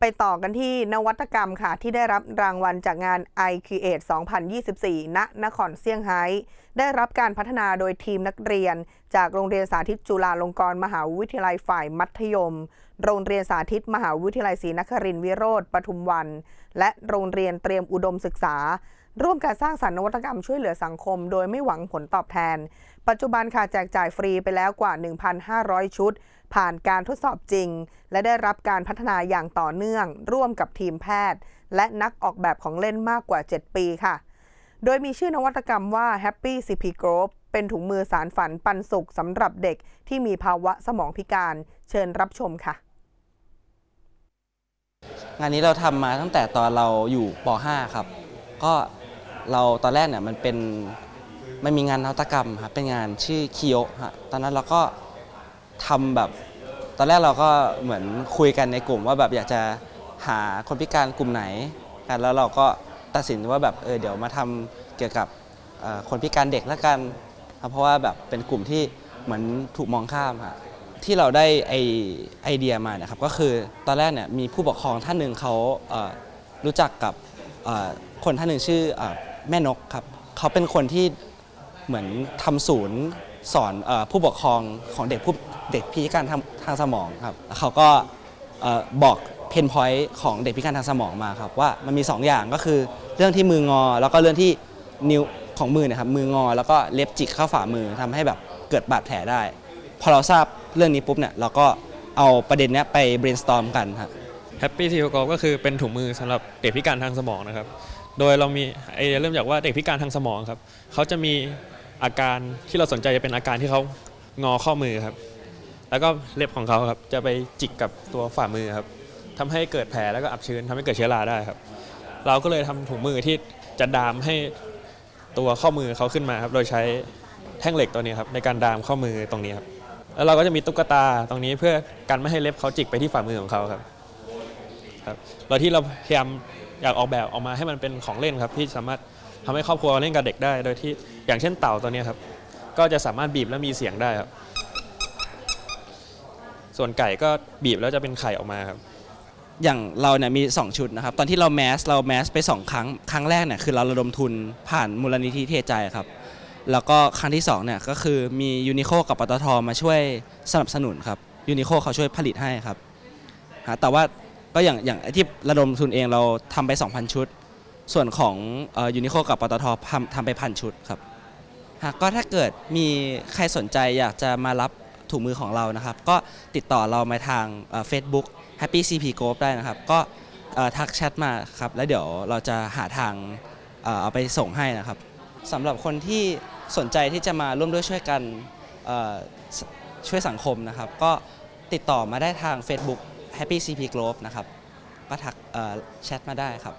ไปต่อกันที่นวัตกรรมค่ะ ที่ได้รับรางวัลจากงาน i Create 2024 ณ นครเซี่ยงไฮ้ ได้รับการพัฒนาโดยทีมนักเรียน จากโรงเรียนสาธิตจุฬาลงกรณ์มหาวิทยาลัยฝ่ายมัธยม โรงเรียนสาธิตมหาวิทยาลัยศรีนครินทร์วิโรธปทุมวัน และโรงเรียนเตรียมอุดมศึกษา ร่วมการสร้างสรรค์นวัตกรรมช่วยเหลือสังคม โดยไม่หวังผลตอบแทน ปัจจุบันค่ะแจกจ่ายฟรีไปแล้วกว่า 1,500 ชุด ผ่านการทดสอบจริง และได้รับการพัฒนาอย่างต่อเนื่อง ร่วมกับทีมแพทย์ และนักออกแบบของเล่นมากกว่า 7 ปีค่ะ โดยมีชื่อนวัตกรรมว่า Happy CP Group เป็นถุงมือสารฝันปันสุขสำหรับเด็กที่มีภาวะสมองพิการ เชิญรับชมค่ะงานนี้เราทำมาตั้งแต่ตอนเราอยู่ป .5 ครับ ก็ เราตอนแรกเนี่ยมันเป็นมันมีงานนวัตกรรมครับเป็นงานชื่อคิโยฮะตอนนั้นเราก็ทำแบบ ตอนแรกเราก็เหมือนคุยกันในกลุ่มว่าแบบอยากจะหาคนพิการกลุ่มไหนกันแล้วเราก็ตัดสินว่าแบบเออเดี๋ยวมาทำเกี่ยวกับคนพิการเด็กละกัน เพราะว่าแบบเป็นกลุ่มที่เหมือนถูกมองข้ามฮะที่เราได้ไอไอเดียมาเนะครับก็คือตอนแรกเนี่ยมีผู้ปกครองท่านหนึ่งเขารู้จักกับคนท่านหนึ่งชื่อ แม่นกครับเขาเป็นคนที่เหมือนทำศูนย์สอนอผู้ปกครองของเด็กผู้เด็กพิการทางทางสมองครับเขาก็บอกเพนพอยต์ของเด็กพิการทางสมองมาครับว่ามันมี 2 อย่างก็คือเรื่องที่มืองอ แล้วก็เรื่องที่นิ้วของมือนะครับมืองอแล้วก็เล็บจิกเข้าฝ่ามือทำให้แบบเกิดบาดแผลได้ พอเราทราบเรื่องนี้ปุ๊บเนี่ยเราก็เอาประเด็นนี้ไป brainstorm กันครับแฮปปี้ทีโกก็คือเป็นถุงมือสำหรับเด็กพิการทางสมองนะครับ โดยเรามีไอเดียเริ่มจากว่าเด็กพิการทางสมองครับเขาจะมีอาการที่เราสนใจจะเป็นอาการที่เขางอข้อมือครับ แล้วก็เล็บของเขาครับจะไปจิกกับตัวฝ่ามือครับทำให้เกิดแผลแล้วก็อับชื้นทำให้เกิดเชื้อราได้ครับ เราก็เลยทำถุงมือที่จะดามให้ตัวข้อมือเขาขึ้นมาครับโดยใช้แท่งเหล็กตัวนี้ครับในการดามข้อมือตรงนี้ครับแล้วเราก็จะมีตุ๊กตาตรงนี้เพื่อกันไม่ให้เล็บเขาจิกไปที่ฝ่ามือของเขาครับ ครับเราที่เราพยายามอยากออกแบบออกมาให้มันเป็นของเล่นครับ ที่สามารถทำให้ครอบครัวเล่นกับเด็กได้ โดยที่อย่างเช่นเต่าตัวนี้ครับ ก็จะสามารถบีบแล้วมีเสียงได้ครับ ส่วนไก่ก็บีบแล้วจะเป็นไข่ออกมาครับ อย่างเราเนี่ยมี 2 ชุดนะครับ ตอนที่เราแมสเราแมสไป 2 ครั้ง ครั้งแรกเนี่ยคือเราระดมทุนผ่านมูลนิธิเทใจครับ แล้วก็ครั้งที่2เนี่ยก็คือมียูนิโคกับปตทมาช่วยสนับสนุนครับยูนิโคเขาช่วยผลิตให้ครับแต่ว่า ก็อย่างอย่างไอที่ระดมทุนเองเราทำไป 2,000 ชุด ส่วนของยูนิโคกับปตททำทำไปพันชุดครับหากก็ถ้าเกิดมีใครสนใจอยากจะมารับถุงมือของเรานะครับ ก็ติดต่อเรามาทางเฟซบุ๊ก Happy CP Group ได้นะครับ ก็ทักแชทมาครับ แล้วเดี๋ยวเราจะหาทางเอาไปส่งให้นะครับสำหรับคนที่สนใจที่จะมาร่วมด้วยช่วยกันช่วยสังคมนะครับ ก็ติดต่อมาได้ทาง Facebook Happy CP Globe นะครับ ก็ทักแชทมาได้ครับ